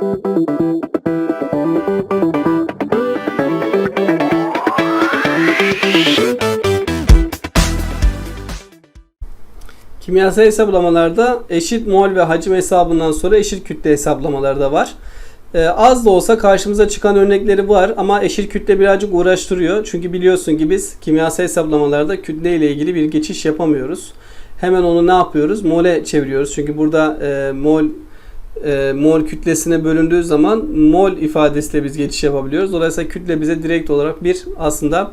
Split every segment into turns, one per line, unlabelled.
Kimyasal hesaplamalarda eşit mol ve hacim hesabından sonra eşit kütle hesaplamaları da var. Ee, az da olsa karşımıza çıkan örnekleri var ama eşit kütle birazcık uğraştırıyor. Çünkü biliyorsun ki biz kimyasal hesaplamalarda kütle ile ilgili bir geçiş yapamıyoruz. Hemen onu ne yapıyoruz? Mole çeviriyoruz. Çünkü burada e, mol e, mol kütlesine bölündüğü zaman mol ifadesiyle biz geçiş yapabiliyoruz. Dolayısıyla kütle bize direkt olarak bir aslında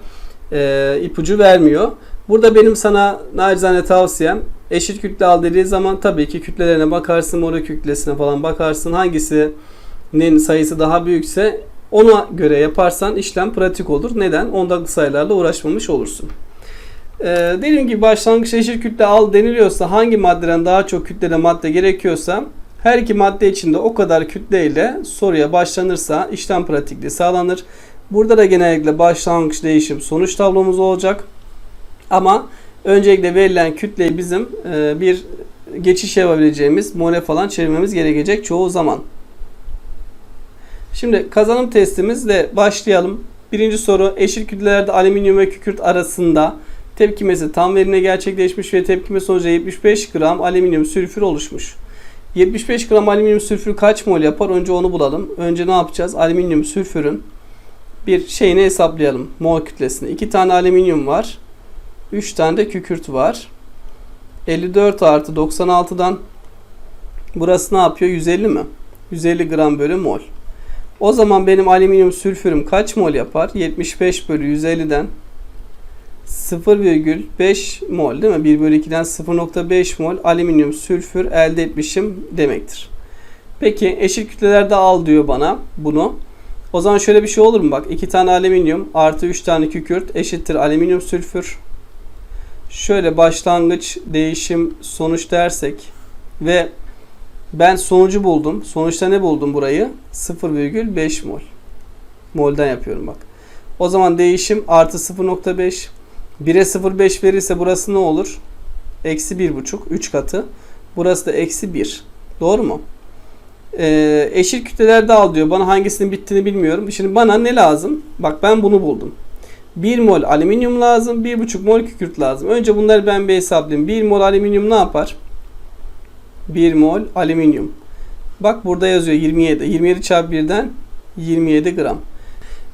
e, ipucu vermiyor. Burada benim sana nacizane tavsiyem eşit kütle al dediği zaman tabii ki kütlelerine bakarsın, mol kütlesine falan bakarsın. Hangisinin sayısı daha büyükse ona göre yaparsan işlem pratik olur. Neden? Ondaklı sayılarla uğraşmamış olursun. Ee, dediğim gibi başlangıçta eşit kütle al deniliyorsa hangi maddeden daha çok kütlede madde gerekiyorsa her iki madde içinde o kadar kütle ile soruya başlanırsa işlem pratikliği sağlanır. Burada da genellikle başlangıç değişim sonuç tablomuz olacak. Ama öncelikle verilen kütleyi bizim e, bir geçiş yapabileceğimiz mole falan çevirmemiz gerekecek çoğu zaman. Şimdi kazanım testimizle başlayalım. Birinci soru eşit kütlelerde alüminyum ve kükürt arasında tepkimesi tam verimle gerçekleşmiş ve tepkime sonucu 75 gram alüminyum sülfür oluşmuş. 75 gram alüminyum sülfür kaç mol yapar? Önce onu bulalım. Önce ne yapacağız? Alüminyum sülfürün bir şeyini hesaplayalım. Mol kütlesini. 2 tane alüminyum var. 3 tane de kükürt var. 54 artı 96'dan burası ne yapıyor? 150 mi? 150 gram bölü mol. O zaman benim alüminyum sülfürüm kaç mol yapar? 75 bölü 150'den 0,5 mol değil mi? 1 bölü 2'den 0,5 mol alüminyum sülfür elde etmişim demektir. Peki eşit kütlelerde al diyor bana bunu. O zaman şöyle bir şey olur mu? Bak 2 tane alüminyum artı 3 tane kükürt eşittir alüminyum sülfür. Şöyle başlangıç, değişim, sonuç dersek ve ben sonucu buldum. Sonuçta ne buldum burayı? 0,5 mol. Molden yapıyorum bak. O zaman değişim artı 0,5 1'e 0,5 verirse burası ne olur? Eksi 1,5. 3 katı. Burası da eksi 1. Doğru mu? Ee, eşit kütlelerde al diyor. Bana hangisinin bittiğini bilmiyorum. Şimdi bana ne lazım? Bak ben bunu buldum. 1 mol alüminyum lazım. 1,5 mol kükürt lazım. Önce bunları ben bir hesaplayayım. 1 mol alüminyum ne yapar? 1 mol alüminyum. Bak burada yazıyor 27. 27 çarpı 1'den 27 gram.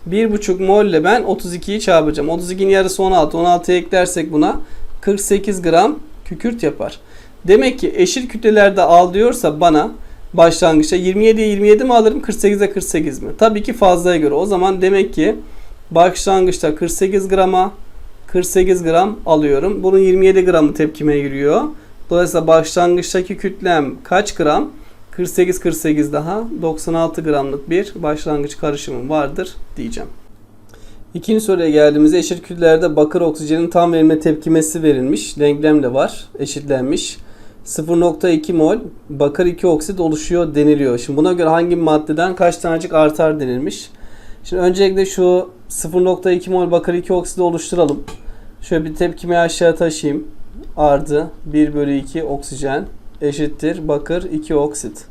1,5 mol ile ben 32'yi çarpacağım. 32'nin yarısı 16. 16'ya eklersek buna 48 gram kükürt yapar. Demek ki eşit kütlelerde al diyorsa bana başlangıçta 27'ye 27 mi alırım 48'e 48 mi? Tabii ki fazlaya göre. O zaman demek ki başlangıçta 48 grama 48 gram alıyorum. Bunun 27 gramı tepkime giriyor. Dolayısıyla başlangıçtaki kütlem kaç gram? 48 48 daha 96 gramlık bir başlangıç karışımım vardır diyeceğim. İkinci soruya geldiğimizde eşit kütlelerde bakır oksijenin tam verilme tepkimesi verilmiş. Denklem de var. Eşitlenmiş. 0.2 mol bakır 2 oksit oluşuyor deniliyor. Şimdi buna göre hangi maddeden kaç tanecik artar denilmiş. Şimdi öncelikle şu 0.2 mol bakır 2 oksit oluşturalım. Şöyle bir tepkimeyi aşağı taşıyayım. Ardı 1 bölü 2 oksijen eşittir bakır 2 oksit.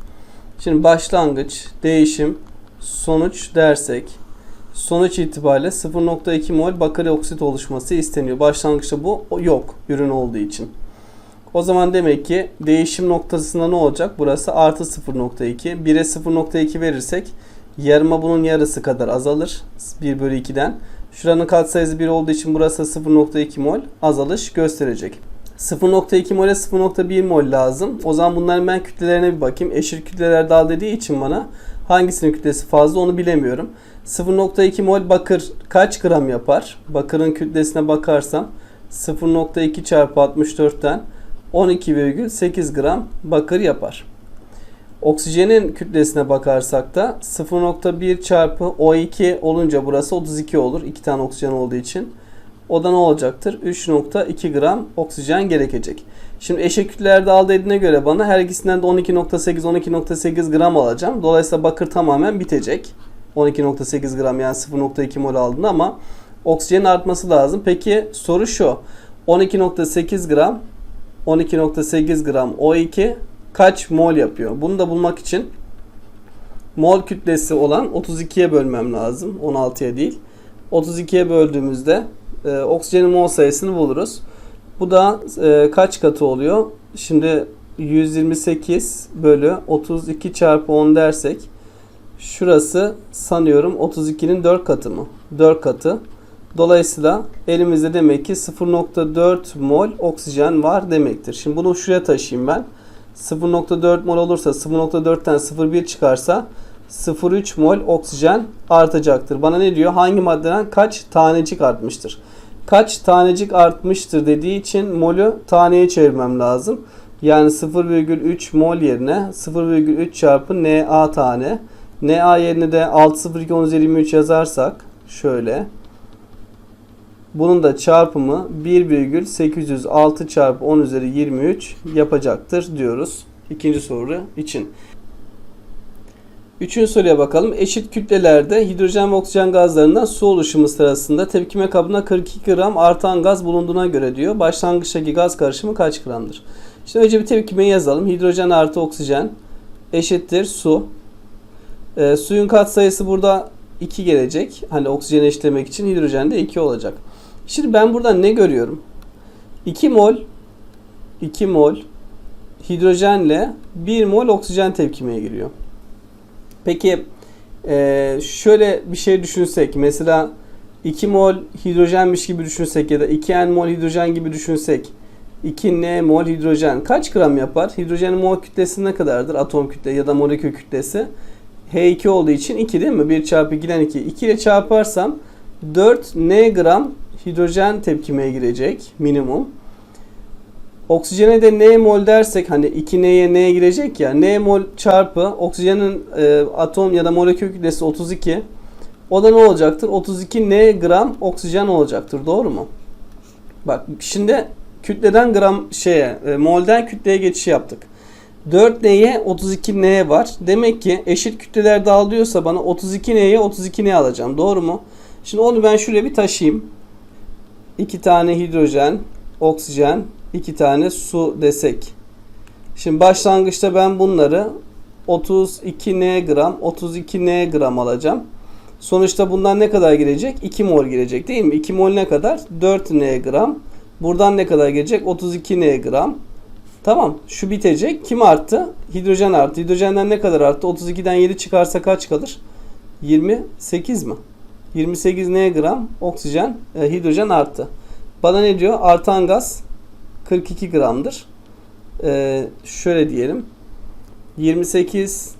Şimdi başlangıç, değişim, sonuç dersek sonuç itibariyle 0.2 mol bakır oksit oluşması isteniyor. Başlangıçta bu yok ürün olduğu için. O zaman demek ki değişim noktasında ne olacak? Burası artı 0.2. 1'e 0.2 verirsek yarıma bunun yarısı kadar azalır. 1 bölü 2'den. Şuranın katsayısı 1 olduğu için burası 0.2 mol azalış gösterecek. 0.2 mole 0.1 mol lazım. O zaman bunların ben kütlelerine bir bakayım. Eşit kütleler dal dediği için bana hangisinin kütlesi fazla onu bilemiyorum. 0.2 mol bakır kaç gram yapar? Bakırın kütlesine bakarsam 0.2 çarpı 64'ten 12,8 gram bakır yapar. Oksijenin kütlesine bakarsak da 0.1 çarpı O2 olunca burası 32 olur. 2 tane oksijen olduğu için. O da ne olacaktır? 3.2 gram oksijen gerekecek. Şimdi eşit kütlelerde al dediğine göre bana her ikisinden de 12.8 12.8 gram alacağım. Dolayısıyla bakır tamamen bitecek. 12.8 gram yani 0.2 mol aldığında ama oksijenin artması lazım. Peki soru şu. 12.8 gram 12.8 gram O2 kaç mol yapıyor? Bunu da bulmak için mol kütlesi olan 32'ye bölmem lazım. 16'ya değil. 32'ye böldüğümüzde e, oksijenin mol sayısını buluruz. Bu da e, kaç katı oluyor? Şimdi 128 bölü 32 çarpı 10 dersek şurası sanıyorum 32'nin 4 katı mı? 4 katı. Dolayısıyla elimizde demek ki 0.4 mol oksijen var demektir. Şimdi bunu şuraya taşıyayım ben. 0.4 mol olursa 0.4'ten 0.1 çıkarsa 0.3 mol oksijen artacaktır. Bana ne diyor? Hangi maddeden kaç tanecik artmıştır? Kaç tanecik artmıştır dediği için molü taneye çevirmem lazım. Yani 0,3 mol yerine 0,3 çarpı Na tane. Na yerine de 602 10 üzeri 23 yazarsak şöyle. Bunun da çarpımı 1,806 çarpı 10 üzeri 23 yapacaktır diyoruz. İkinci soru için. Üçüncü soruya bakalım. Eşit kütlelerde hidrojen ve oksijen gazlarından su oluşumu sırasında tepkime kabına 42 gram artan gaz bulunduğuna göre diyor. Başlangıçtaki gaz karışımı kaç gramdır? Şimdi önce bir tepkimeyi yazalım. Hidrojen artı oksijen eşittir su. E, suyun katsayısı burada 2 gelecek. Hani oksijeni eşitlemek için hidrojen de 2 olacak. Şimdi ben burada ne görüyorum? 2 mol 2 mol hidrojenle 1 mol oksijen tepkimeye giriyor. Peki e, şöyle bir şey düşünsek. Mesela 2 mol hidrojenmiş gibi düşünsek ya da 2 n mol hidrojen gibi düşünsek. 2 n mol hidrojen kaç gram yapar? Hidrojenin mol kütlesi ne kadardır? Atom kütle ya da molekül kütlesi. H2 olduğu için 2 değil mi? 1 çarpı 2'den 2. 2 ile çarparsam 4 n gram hidrojen tepkimeye girecek minimum. Oksijene de n mol dersek hani 2n'ye n girecek ya n mol çarpı oksijenin e, atom ya da molekül kütlesi 32. O da ne olacaktır? 32 n gram oksijen olacaktır. Doğru mu? Bak şimdi kütleden gram şeye e, molden kütleye geçiş yaptık. 4N'ye 32N var. Demek ki eşit kütleler dağılıyorsa bana 32N'ye 32N alacağım. Doğru mu? Şimdi onu ben şuraya bir taşıyayım. 2 tane hidrojen, oksijen, 2 tane su desek. Şimdi başlangıçta ben bunları 32N gram, 32N gram alacağım. Sonuçta bundan ne kadar girecek? 2 mol girecek değil mi? 2 mol ne kadar? 4N gram. Buradan ne kadar gelecek? 32N gram. Tamam. Şu bitecek. Kim arttı? Hidrojen arttı. Hidrojenden ne kadar arttı? 32'den 7 çıkarsa kaç kalır? 28 mi? 28 N gram oksijen, e, hidrojen arttı. Bana ne diyor? Artan gaz 42 gramdır. E, şöyle diyelim. 28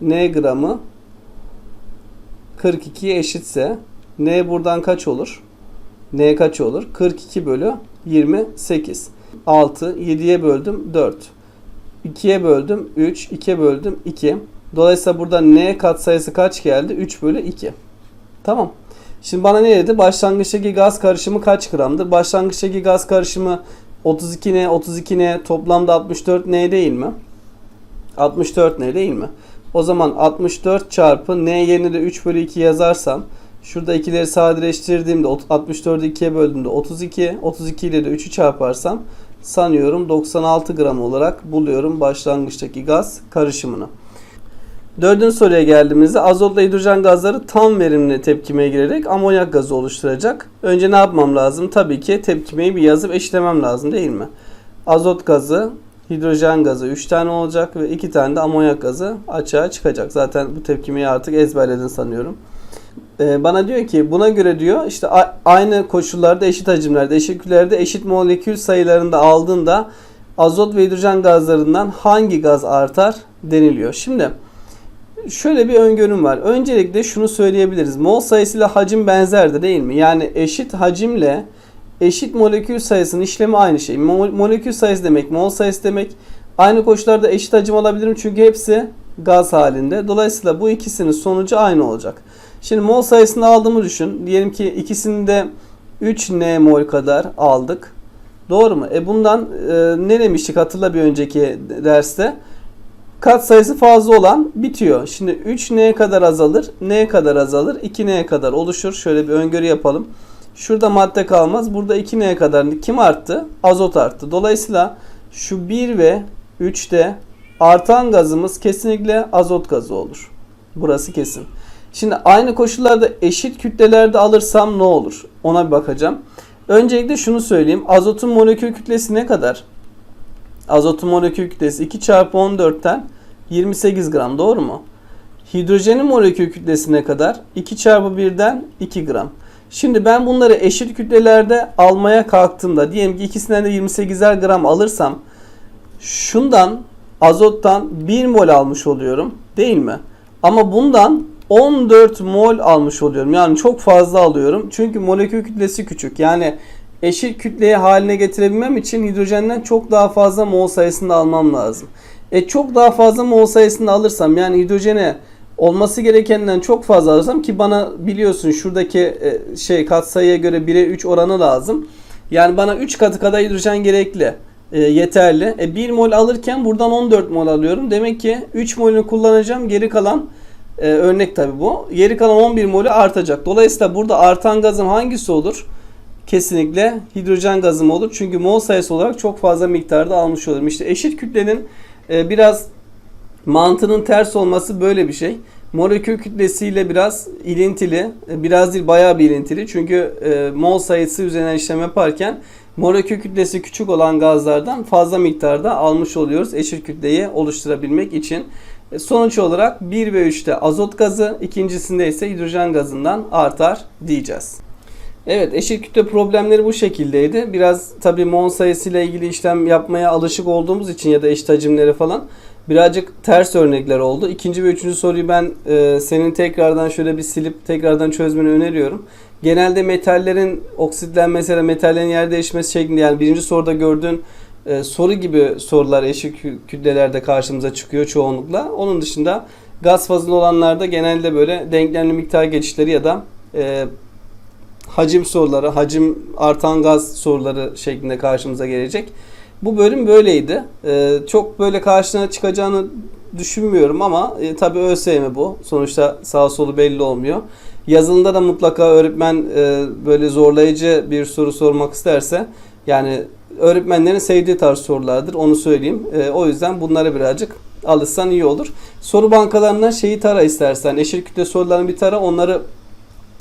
N gramı 42'ye eşitse N buradan kaç olur? N kaç olur? 42 bölü 28. 6, 7'ye böldüm 4. 2'ye böldüm 3, 2'ye böldüm 2. Dolayısıyla burada N katsayısı kaç geldi? 3 bölü 2. Tamam. Şimdi bana ne dedi? Başlangıçtaki gaz karışımı kaç gramdır? Başlangıçtaki gaz karışımı 32N, 32N toplamda 64N değil mi? 64N değil mi? O zaman 64 çarpı N yerine de 3 bölü 2 yazarsam şurada ikileri sadeleştirdiğimde 64'ü 2'ye böldüğümde 32, 32 ile de 3'ü çarparsam sanıyorum 96 gram olarak buluyorum başlangıçtaki gaz karışımını. Dördüncü soruya geldiğimizde azotla hidrojen gazları tam verimli tepkimeye girerek amonyak gazı oluşturacak. Önce ne yapmam lazım? Tabii ki tepkimeyi bir yazıp eşlemem lazım değil mi? Azot gazı, hidrojen gazı 3 tane olacak ve 2 tane de amonyak gazı açığa çıkacak. Zaten bu tepkimeyi artık ezberledin sanıyorum. Ee, bana diyor ki buna göre diyor işte aynı koşullarda eşit hacimlerde, eşit kütlerde, eşit molekül sayılarında aldığında azot ve hidrojen gazlarından hangi gaz artar deniliyor. Şimdi şöyle bir öngörüm var. Öncelikle şunu söyleyebiliriz. Mol sayısıyla hacim benzerdi değil mi? Yani eşit hacimle eşit molekül sayısının işlemi aynı şey. molekül sayısı demek, mol sayısı demek. Aynı koşullarda eşit hacim alabilirim çünkü hepsi gaz halinde. Dolayısıyla bu ikisinin sonucu aynı olacak. Şimdi mol sayısını aldığımı düşün. Diyelim ki ikisini de 3 n mol kadar aldık. Doğru mu? E bundan e, ne demiştik hatırla bir önceki derste? Kat sayısı fazla olan bitiyor. Şimdi 3 n kadar azalır, n kadar azalır, 2 n kadar oluşur. Şöyle bir öngörü yapalım. Şurada madde kalmaz. Burada 2 n kadar kim arttı? Azot arttı. Dolayısıyla şu 1 ve 3'te artan gazımız kesinlikle azot gazı olur. Burası kesin. Şimdi aynı koşullarda eşit kütlelerde alırsam ne olur? Ona bir bakacağım. Öncelikle şunu söyleyeyim. Azotun molekül kütlesi ne kadar? Azotun molekül kütlesi 2 çarpı 14'ten 28 gram doğru mu? Hidrojenin molekül kütlesi ne kadar? 2 çarpı 1'den 2 gram. Şimdi ben bunları eşit kütlelerde almaya kalktığımda diyelim ki ikisinden de 28'er gram alırsam şundan azottan 1 mol almış oluyorum değil mi? Ama bundan 14 mol almış oluyorum. Yani çok fazla alıyorum. Çünkü molekül kütlesi küçük. Yani eşit kütleye haline getirebilmem için hidrojenden çok daha fazla mol sayısında almam lazım. E çok daha fazla mol sayısında alırsam yani hidrojene olması gerekenden çok fazla alırsam ki bana biliyorsun şuradaki e, şey katsayıya göre 1'e 3 oranı lazım. Yani bana 3 katı kadar hidrojen gerekli. E, yeterli. E 1 mol alırken buradan 14 mol alıyorum. Demek ki 3 molünü kullanacağım. Geri kalan e, örnek tabi bu. Geri kalan 11 molü artacak. Dolayısıyla burada artan gazım hangisi olur? Kesinlikle hidrojen gazım olur. Çünkü mol sayısı olarak çok fazla miktarda almış olurum. İşte eşit kütlenin e, biraz mantığının ters olması böyle bir şey. Molekül kütlesiyle biraz ilintili, e, biraz değil bayağı bir ilintili. Çünkü e, mol sayısı üzerinden işlem yaparken molekül kütlesi küçük olan gazlardan fazla miktarda almış oluyoruz eşit kütleyi oluşturabilmek için. E, Sonuç olarak 1 ve 3'te azot gazı, ikincisinde ise hidrojen gazından artar diyeceğiz. Evet eşit kütle problemleri bu şekildeydi. Biraz tabii mol sayısıyla ilgili işlem yapmaya alışık olduğumuz için ya da eşit hacimleri falan birazcık ters örnekler oldu. İkinci ve üçüncü soruyu ben e, senin tekrardan şöyle bir silip tekrardan çözmeni öneriyorum. Genelde metallerin oksitlenmesi ya metallerin yer değişmesi şeklinde yani birinci soruda gördüğün e, soru gibi sorular eşit kü- kütlelerde karşımıza çıkıyor çoğunlukla. Onun dışında gaz fazlı olanlarda genelde böyle denklemli miktar geçişleri ya da e, hacim soruları, hacim artan gaz soruları şeklinde karşımıza gelecek. Bu bölüm böyleydi. Ee, çok böyle karşına çıkacağını düşünmüyorum ama e, tabii ÖSYM bu. Sonuçta sağ solu belli olmuyor. Yazılında da mutlaka öğretmen e, böyle zorlayıcı bir soru sormak isterse yani öğretmenlerin sevdiği tarz sorulardır onu söyleyeyim. E, o yüzden bunlara birazcık alışsan iyi olur. Soru bankalarından şeyi tara istersen. Eşit kütle sorularını bir tara onları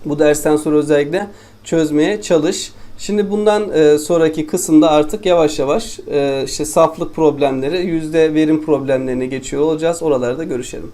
bu dersten sonra özellikle çözmeye çalış. Şimdi bundan e, sonraki kısımda artık yavaş yavaş e, işte saflık problemleri, yüzde verim problemlerine geçiyor olacağız. Oralarda görüşelim.